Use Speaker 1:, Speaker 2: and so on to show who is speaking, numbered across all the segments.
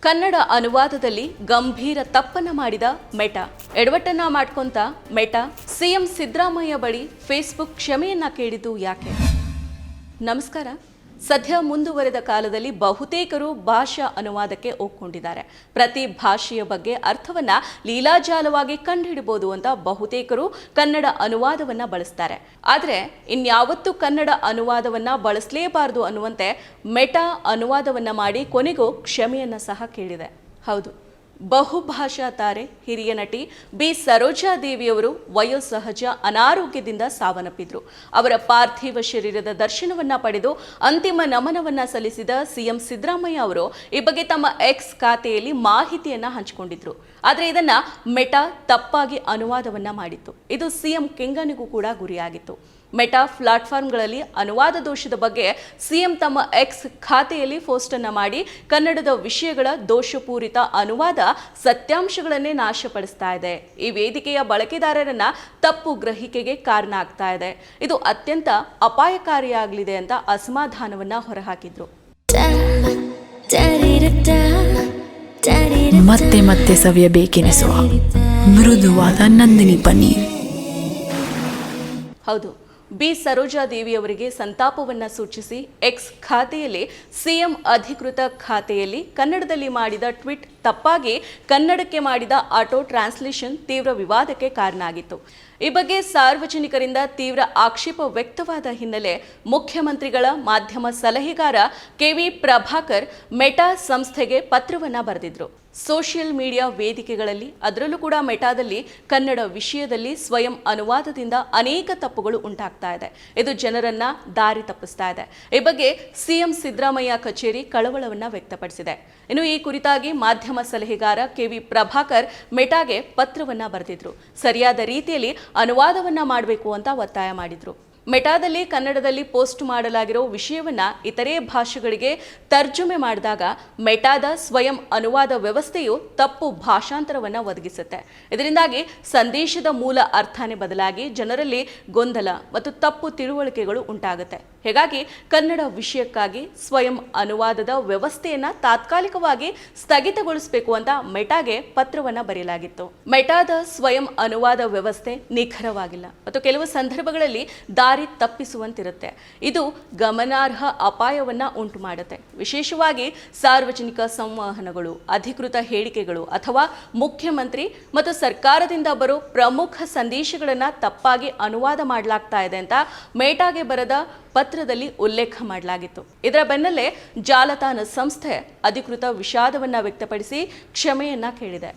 Speaker 1: ಕನ್ನಡ ಅನುವಾದದಲ್ಲಿ ಗಂಭೀರ ತಪ್ಪನ್ನ ಮಾಡಿದ ಮೆಟಾ. ಎಡವಟ್ಟನ್ನ ಮಾಡ್ಕೊಂತ ಮೆಟಾ. ಸಿಎಂ ಸಿದ್ದರಾಮಯ್ಯ ಬಳಿ ಫೇಸ್ಬುಕ್ ಕ್ಷಮೆಯನ್ನ ಕೇಳಿದ್ದು ಯಾಕೆ? ನಮಸ್ಕಾರ. ಸದ್ಯ ಮುಂದುವರೆದ ಕಾಲದಲ್ಲಿ ಬಹುತೇಕರು ಭಾಷಾ ಅನುವಾದಕ್ಕೆ ಒಪ್ಕೊಂಡಿದ್ದಾರೆ. ಪ್ರತಿ ಭಾಷೆಯ ಬಗ್ಗೆ ಅರ್ಥವನ್ನ ಲೀಲಾಜಾಲವಾಗಿ ಕಂಡುಹಿಡಬಹುದು ಅಂತ ಬಹುತೇಕರು ಕನ್ನಡ ಅನುವಾದವನ್ನ ಬಳಸ್ತಾರೆ. ಆದರೆ ಇನ್ಯಾವತ್ತೂ ಕನ್ನಡ ಅನುವಾದವನ್ನ ಬಳಸಲೇಬಾರದು ಅನ್ನುವಂತೆ ಮೆಟಾ ಅನುವಾದವನ್ನ ಮಾಡಿ ಕೊನೆಗೂ ಕ್ಷಮೆಯನ್ನ ಸಹ ಕೇಳಿದೆ. ಹೌದು. ಬಹುಭಾಷಾ ತಾರೆ ಹಿರಿಯ ನಟಿ ಬಿ ಸರೋಜಾ ದೇವಿಯವರು ವಯೋಸಹಜ ಅನಾರೋಗ್ಯದಿಂದ ಸಾವನ್ನಪ್ಪಿದ್ರು. ಅವರ ಪಾರ್ಥಿವ ಶರೀರದ ದರ್ಶನವನ್ನ ಪಡೆದು ಅಂತಿಮ ನಮನವನ್ನ ಸಲ್ಲಿಸಿದ ಸಿಎಂ ಸಿದ್ದರಾಮಯ್ಯ ಅವರು ಈ ಬಗ್ಗೆ ತಮ್ಮ ಎಕ್ಸ್ ಖಾತೆಯಲ್ಲಿ ಮಾಹಿತಿಯನ್ನ ಹಂಚಿಕೊಂಡಿದ್ರು. ಆದರೆ ಇದನ್ನ ಮೆಟಾ ತಪ್ಪಾಗಿ ಅನುವಾದವನ್ನ ಮಾಡಿತ್ತು. ಇದು ಸಿಎಂ ಕೆಂಗನಿಗೂ ಕೂಡ ಗುರಿಯಾಗಿತ್ತು. ಮೆಟಾ ಪ್ಲಾಟ್ಫಾರ್ಮ್ಗಳಲ್ಲಿ ಅನುವಾದ ದೋಷದ ಬಗ್ಗೆ ಸಿಎಂ ತಮ್ಮ ಎಕ್ಸ್ ಖಾತೆಯಲ್ಲಿ ಪೋಸ್ಟನ್ನು ಮಾಡಿ ಕನ್ನಡದ ವಿಷಯಗಳ ದೋಷಪೂರಿತ ಅನುವಾದ ಸತ್ಯಾಂಶಗಳನ್ನೇ ನಾಶಪಡಿಸ್ತಾ ಇದೆ. ಈ ವೇದಿಕೆಯ ಬಳಕೆದಾರರನ್ನ ತಪ್ಪು ಗ್ರಹಿಕೆಗೆ ಕಾರಣ ಆಗ್ತಾ ಇದೆ. ಇದು ಅತ್ಯಂತ ಅಪಾಯಕಾರಿಯಾಗಲಿದೆ ಅಂತ ಅಸಮಾಧಾನವನ್ನ ಹೊರಹಾಕಿದ್ರು.
Speaker 2: ಮತ್ತೆ ಮತ್ತೆ ಸವಿಯಬೇಕೆನಿಸುವ ಮೃದುವಾದ ನಂದಿನಿ ಪನ್ನೀರ್.
Speaker 1: ಹೌದು. ಬಿ ಸರೋಜಾದೇವಿಯವರಿಗೆ ಸಂತಾಪವನ್ನು ಸೂಚಿಸಿ ಎಕ್ಸ್ ಖಾತೆಯಲ್ಲಿ ಸಿಎಂ ಅಧಿಕೃತ ಖಾತೆಯಲ್ಲಿ ಕನ್ನಡದಲ್ಲಿ ಮಾಡಿದ ಟ್ವೀಟ್ ತಪ್ಪಾಗಿ ಕನ್ನಡಕ್ಕೆ ಮಾಡಿದ ಆಟೋ ಟ್ರಾನ್ಸ್ಲೇಷನ್ ತೀವ್ರ ವಿವಾದಕ್ಕೆ ಕಾರಣ ಆಗಿತ್ತು ಈ ಬಗ್ಗೆ ಸಾರ್ವಜನಿಕರಿಂದ ತೀವ್ರ ಆಕ್ಷೇಪ ವ್ಯಕ್ತವಾದ ಹಿನ್ನೆಲೆ ಮುಖ್ಯಮಂತ್ರಿಗಳ ಮಾಧ್ಯಮ ಸಲಹೆಗಾರ ಕೆವಿ ಪ್ರಭಾಕರ್ ಮೆಟಾ ಸಂಸ್ಥೆಗೆ ಪತ್ರವನ್ನ ಬರೆದಿದ್ರು. ಸೋಷಿಯಲ್ ಮೀಡಿಯಾ ವೇದಿಕೆಗಳಲ್ಲಿ, ಅದರಲ್ಲೂ ಕೂಡ ಮೆಟಾದಲ್ಲಿ ಕನ್ನಡ ವಿಷಯದಲ್ಲಿ ಸ್ವಯಂ ಅನುವಾದದಿಂದ ಅನೇಕ ತಪ್ಪುಗಳು ಉಂಟಾಗ್ತಾ ಇದೆ. ಇದು ಜನರನ್ನ ದಾರಿ ತಪ್ಪಿಸ್ತಾ ಇದೆ. ಈ ಬಗ್ಗೆ ಸಿಎಂ ಸಿದ್ದರಾಮಯ್ಯ ಕಚೇರಿ ಕಳವಳವನ್ನ ವ್ಯಕ್ತಪಡಿಸಿದೆ. ಇನ್ನು ಈ ಕುರಿತಾಗಿ ಮಾಧ್ಯಮ ಸಲಹೆಗಾರ ಕೆವಿ ಪ್ರಭಾಕರ್ ಮೆಟಾಗೆ ಪತ್ರವನ್ನ ಬರೆದಿದ್ರು. ಸರಿಯಾದ ರೀತಿಯಲ್ಲಿ ಅನುವಾದವನ್ನ ಮಾಡಬೇಕು ಅಂತ ಒತ್ತಾಯ ಮಾಡಿದ್ರು. ಮೆಟಾದಲ್ಲಿ ಕನ್ನಡದಲ್ಲಿ ಪೋಸ್ಟ್ ಮಾಡಲಾಗಿರೋ ವಿಷಯವನ್ನು ಇತರೆ ಭಾಷೆಗಳಿಗೆ ತರ್ಜುಮೆ ಮಾಡಿದಾಗ ಮೆಟಾದ ಸ್ವಯಂ ಅನುವಾದ ವ್ಯವಸ್ಥೆಯು ತಪ್ಪು ಭಾಷಾಂತರವನ್ನು ಒದಗಿಸುತ್ತೆ. ಇದರಿಂದಾಗಿ ಸಂದೇಶದ ಮೂಲ ಅರ್ಥನೇ ಬದಲಾಗಿ ಜನರಲ್ಲಿ ಗೊಂದಲ ಮತ್ತು ತಪ್ಪು ತಿಳುವಳಿಕೆಗಳು ಉಂಟಾಗುತ್ತೆ. ಹೀಗಾಗಿ ಕನ್ನಡ ವಿಷಯಕ್ಕಾಗಿ ಸ್ವಯಂ ಅನುವಾದದ ವ್ಯವಸ್ಥೆಯನ್ನು ತಾತ್ಕಾಲಿಕವಾಗಿ ಸ್ಥಗಿತಗೊಳಿಸಬೇಕು ಅಂತ ಮೆಟಾಗೆ ಪತ್ರವನ್ನು ಬರೆಯಲಾಗಿತ್ತು. ಮೆಟಾದ ಸ್ವಯಂ ಅನುವಾದ ವ್ಯವಸ್ಥೆ ನಿಖರವಾಗಿಲ್ಲ. ಮತ್ತು ಕೆಲವು ಸಂದರ್ಭಗಳಲ್ಲಿ ದಾರಿ ತಪ್ಪಿಸುವಂತಿರುತ್ತೆ. ಇದು ಗಮನಾರ್ಹ ಅಪಾಯವನ್ನ ಉಂಟು ಮಾಡುತ್ತೆ ವಿಶೇಷವಾಗಿ ಸಾರ್ವಜನಿಕ ಸಂವಹನಗಳು, ಅಧಿಕೃತ ಹೇಳಿಕೆಗಳು ಅಥವಾ ಮುಖ್ಯಮಂತ್ರಿ ಮತ್ತು ಸರ್ಕಾರದಿಂದ ಬರೋ ಪ್ರಮುಖ ಸಂದೇಶಗಳನ್ನ ತಪ್ಪಾಗಿ ಅನುವಾದ ಮಾಡಲಾಗ್ತಾ ಇದೆ ಅಂತ ಮೇಟಾಗೆ ಬರೆದ ಪತ್ರದಲ್ಲಿ ಉಲ್ಲೇಖ ಮಾಡಲಾಗಿತ್ತು. ಇದರ ಬೆನ್ನಲ್ಲೇ ಜಾಲತಾಣ ಸಂಸ್ಥೆ ಅಧಿಕೃತ ವಿಷಾದವನ್ನ ವ್ಯಕ್ತಪಡಿಸಿ ಕ್ಷಮೆಯನ್ನ ಕೇಳಿದೆ.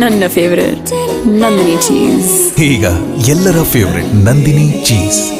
Speaker 2: ನನ್ನ ಫೇವರೇಟ್ ನಂದಿನಿ ಚೀಸ್
Speaker 3: ಈಗ ಎಲ್ಲರ ಫೇವರೇಟ್ ನಂದಿನಿ ಚೀಸ್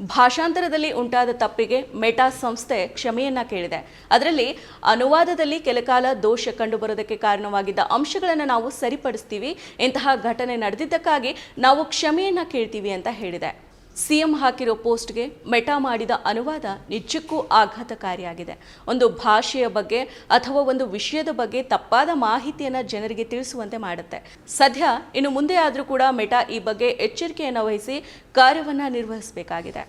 Speaker 1: ಭಾಷಾಂತರದಲ್ಲಿ ಉಂಟಾದ ತಪ್ಪಿಗೆ ಮೆಟಾ ಸಂಸ್ಥೆ ಕ್ಷಮೆಯನ್ನ ಕೇಳಿದೆ. ಅದರಲ್ಲಿ ಅನುವಾದದಲ್ಲಿ ಕೆಲಕಾಲ ದೋಷ ಕಂಡುಬರೋದಕ್ಕೆ ಕಾರಣವಾಗಿದ್ದ ಅಂಶಗಳನ್ನು ನಾವು ಸರಿಪಡಿಸ್ತೀವಿ. ಇಂತಹ ಘಟನೆ ನಡೆದಿದ್ದಕ್ಕಾಗಿ ನಾವು ಕ್ಷಮೆಯನ್ನ ಕೇಳ್ತೀವಿ ಅಂತ ಹೇಳಿದೆ. ಸಿಎಂ ಹಾಕಿರೋ ಪೋಸ್ಟ್ಗೆ ಮೆಟಾ ಮಾಡಿದ ಅನುವಾದ ನಿಜಕ್ಕೂ ಆಘಾತಕಾರಿಯಾಗಿದೆ. ಒಂದು ಭಾಷೆಯ ಬಗ್ಗೆ ಅಥವಾ ಒಂದು ವಿಷಯದ ಬಗ್ಗೆ ತಪ್ಪಾದ ಮಾಹಿತಿಯನ್ನು ಜನರಿಗೆ ತಿಳಿಸುವಂತೆ ಮಾಡುತ್ತೆ. ಸದ್ಯ ಇನ್ನು ಮುಂದೆ ಆದರೂ ಕೂಡ ಮೆಟಾ ಈ ಬಗ್ಗೆ ಎಚ್ಚರಿಕೆಯನ್ನು ವಹಿಸಿ ಕಾರ್ಯವನ್ನು ನಿರ್ವಹಿಸಬೇಕಾಗಿದೆ.